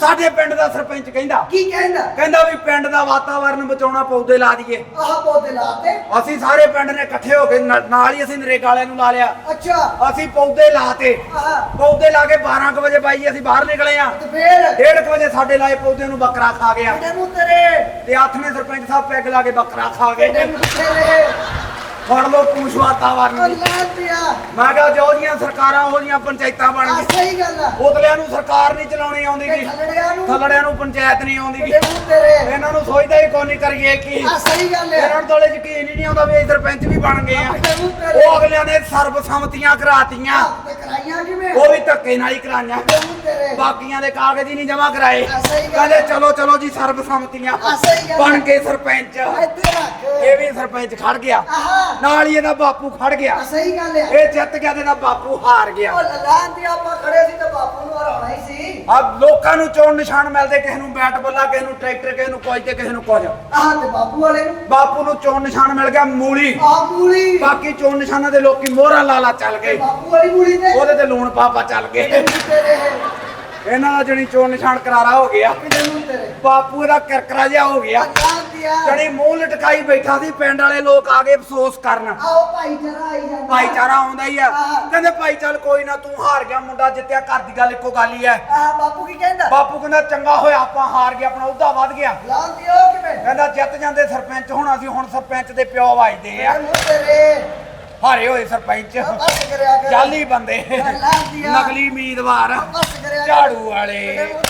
ਸਾਡੇ ਪਿੰਡ ਦਾ ਸਰਪੰਚ ਕਹਿੰਦਾ। ਕੀ ਕਹਿੰਦਾ? ਕਹਿੰਦਾ ਵੀ ਪਿੰਡ ਦਾ ਵਾਤਾਵਰਨ ਬਚਾਉਣਾ ਪੌਦੇ ਲਾ ਦਈਏ। ਆਹ ਪੌਦੇ ਲਾਤੇ ਅਸੀਂ ਸਾਰੇ ਪਿੰਡ ਨੇ ਇਕੱਠੇ ਹੋ ਕੇ ਨਾਲ ਨਾਲ ਹੀ ਅਸੀਂ ਨਰੇਗਾ ਵਾਲਿਆਂ ਨੂੰ ਲਾ ਲਿਆ। ਅੱਛਾ। ਅਸੀਂ ਪੌਦੇ ਲਾਤੇ ਆਹ। ਪੌਦੇ ਲਾ ਕੇ 12 ਕੁ ਵਜੇ ਬਾਈ ਅਸੀਂ ਬਾਹਰ ਨਿਕਲੇ ਆ। ਤੇ ਫੇਰ? ਡੇਢ ਕੁ ਵਜੇ ਸਾਡੇ ਲਾਏ ਪੌਦੇ ਨੂੰ ਬੱਕਰਾ ਖਾ ਗਿਆ। ਮੂੰਹ ਤੇਰੇ। ਤੇ ਅੱਠਵੇਂ ਸਰਪੰਚ ਸਾਹਿਬ ਪੈਗ ਲਾ ਕੇ ਬੱਕਰਾ ਖਾ ਗਏ। ਤੇਰੇ। ਫੜ ਲੋ ਪੂਛ ਵਾਤਾਵਰਨ ਅੱਲਾ ਦਿਆ। ਮੈਂ ਕਿਹਾ ਜੋ ਜੀਆਂ ਸਰਕਾਰਾਂ ਉਹ ਜੀਆਂ ਪੰਚਾਇਤਾਂ ਬਣ ਆ ਗਈਆਂ ਸਹੀ ਗੱਲ ਆ। ਉਤਲਿਆਂ ਨੂੰ ਸਰਕਾਰ ਨਹੀਂ ਚਲਾਉਣੀ ਆਉਂਦੀ ਗੀ। ਥੱਲੜਿਆਂ ਨੂੰ ਥੱਲੜਿਆਂ ਨੂੰ ਪੰਚਾਇਤ ਨਹੀਂ ਆਉਂਦੀ ਗੀ। ਤੇਰੇ। ਇਹਨਾਂ ਨੂੰ ਸੋਚਦਾ ਹੀ ਕੋਈ ਨਹੀਂ ਕਰੀਏ ਕੀ। ਆ ਸਹੀ ਗੱਲ ਇਹਨਾਂ ਆ ਨੂੰ ਤੋਲੇ ਯਕੀਨ ਹੀ ਨਹੀਂ ਆਉਂਦਾ ਵੀ ਇਹ ਸਰਪੰਚ ਵੀ ਬਣ ਗਏ ਆ। ਤੇਰੇ ਉਹ ਅਗਲਿਆਂ ਨੇ ਸਰਬਸੰਮਤੀਆਂ ਕਰਾਤੀਆਂ। ਤੇ ਕਰਾਈਆਂ ਕਿਵੇਂ? ਉਹ ਵੀ ਧੱਕੇ ਨਾਲ ਹੀ ਕਰਾਈਆਂ। ਤੇਰੇ ਬਾਕੀਆਂ ਦੇ ਕਾਗਜ਼ ਹੀ ਨਹੀਂ ਜਮ੍ਹਾਂ ਕਰਾਏ। ਆ ਸਹੀ ਗੱਲ ਕਹਿੰਦੇ ਹੈ। ਚਲੋ ਚਲੋ ਜੀ ਸਰਬਸੰਮਤੀਆਂ। ਆ ਸਹੀ ਗੱਲ ਬਣ ਹੈ। ਕੇ ਸਰਪੰਚ। ਇੱਥੇ ਰੱਖ। ਇਹ ਵੀ ਸਰਪੰਚ ਖੜ ਗਿਆ। ਆਹਾ। ਨਾਲ ਹੀ ਇਹਦਾ ਬਾਪੂ ਖੜ ਗਿਆ। ਸਹੀ ਗੱਲ ਆ ਇਹ ਜਿੱਤ ਗਿਆ ਤੇ ਇਹਦਾ ਬਾਪੂ ਹਾਰ ਗਿਆ। ਉਹ ਲਾਂ ਦੀ ਆਪਾਂ ਖੜੇ ਸੀ ਤੇ ਬਾਪੂ ਨੂੰ ਹਰਾਉਣਾ ਹੀ ਸੀ। ਆ ਲੋਕਾਂ ਨੂੰ ਚੋਣ ਨਿਸ਼ਾਨ ਮਿਲਦੇ ਕਿਸੇ ਨੂੰ ਬੈਟ ਬੱਲਾ ਕਿਸੇ ਨੂੰ ਟਰੈਕਟਰ ਕਿਸੇ ਨੂੰ ਕੁਝ ਤੇ ਕਿਸੇ ਨੂੰ ਕੁਝ। ਆਹ ਤੇ ਬਾਪੂ ਵਾਲੇ ਨੂੰ। ਬਾਪੂ ਨੂੰ ਚੋਣ ਨਿਸ਼ਾਨ ਮਿਲ ਗਿਆ ਮੂਲੀ। ਆ ਮੂਲੀ। ਬਾਕੀ ਚੋਣ ਨਿਸ਼ਾਨਾਂ ਦੇ ਲੋਕੀ ਮੋਹਰਾਂ ਲਾਲਾ ਚੱਲ ਗਏ। ਬਾਪੂ ਵਾਲੀ ਮੂਲੀ ਤੇ। ਉਹਦੇ ਤੇ ਲੂਣ ਪਾਪਾ ਚੱਲ ਗਏ। ਤੇਰੇ ਇਹਨਾਂ ਦਾ ਜਣੀ ਚੋਣ ਨਿਸ਼ਾਨ ਕਰਾਰਾ ਹੋ ਗਿਆ। ਤੇਰੇ ਬਾਪੂ ਇਹਦਾ ਕਿਰਕਰਾ ਜਿਹਾ ਹੋ ਗਿਆ। ਜਣੀ ਮੂੰਹ ਲਟਕਾਈ ਬੈਠਾ ਸੀ ਪਿੰਡ ਵਾਲੇ ਲੋਕ ਆ ਗਏ ਅਫਸੋਸ ਕਰਨ। ਆਓ ਭਾਈਚਾਰਾ ਆਈ ਜਾਂਦਾ। ਭਾਈਚਾਰਾ ਆਉਂਦਾ ਹੀ ਆ। ਕਹਿੰਦੇ ਭਾਈ ਚੱਲ ਕੋਈ ਨਾ ਤੂੰ ਹਾਰ ਗਿਆ ਮੁੰਡਾ ਜਿੱਤਿਆ ਘਰ ਦੀ ਗੱਲ ਇੱਕੋ ਗੱਲ ਹੀ ਐ ਆ ਬਾਪੂ ਕੀ ਕਹਿੰਦਾ? ਬਾਪੂ ਕਹਿੰਦਾ ਚੰਗਾ ਹੋਇਆ ਆਪਾਂ ਹਾਰ ਗਏ ਆਪਣਾ ਉਹਦਾ ਵੱਧ ਗਿਆ। ਲਾਂ ਦਿਓ ਕਿਵੇਂ? ਕਹਿੰਦਾ ਜਿੱਤ ਜਾਂਦੇ ਸਰਪੰਚ ਹੁਣ ਅਸੀਂ ਹੁਣ ਸਰਪੰਚ ਦੇ ਪਿਓ ਵੱਜਦੇ ਆ। ਤੇਰੇ। ਹਾਰੇ ਹੋਏ ਸਰਪੰਚ। ਜਾਲੀ ਬੰਦੇ। ਨਕਲੀ ਉਮੀਦਵਾਰ। ਝਾੜੂ ਵਾਲੇ।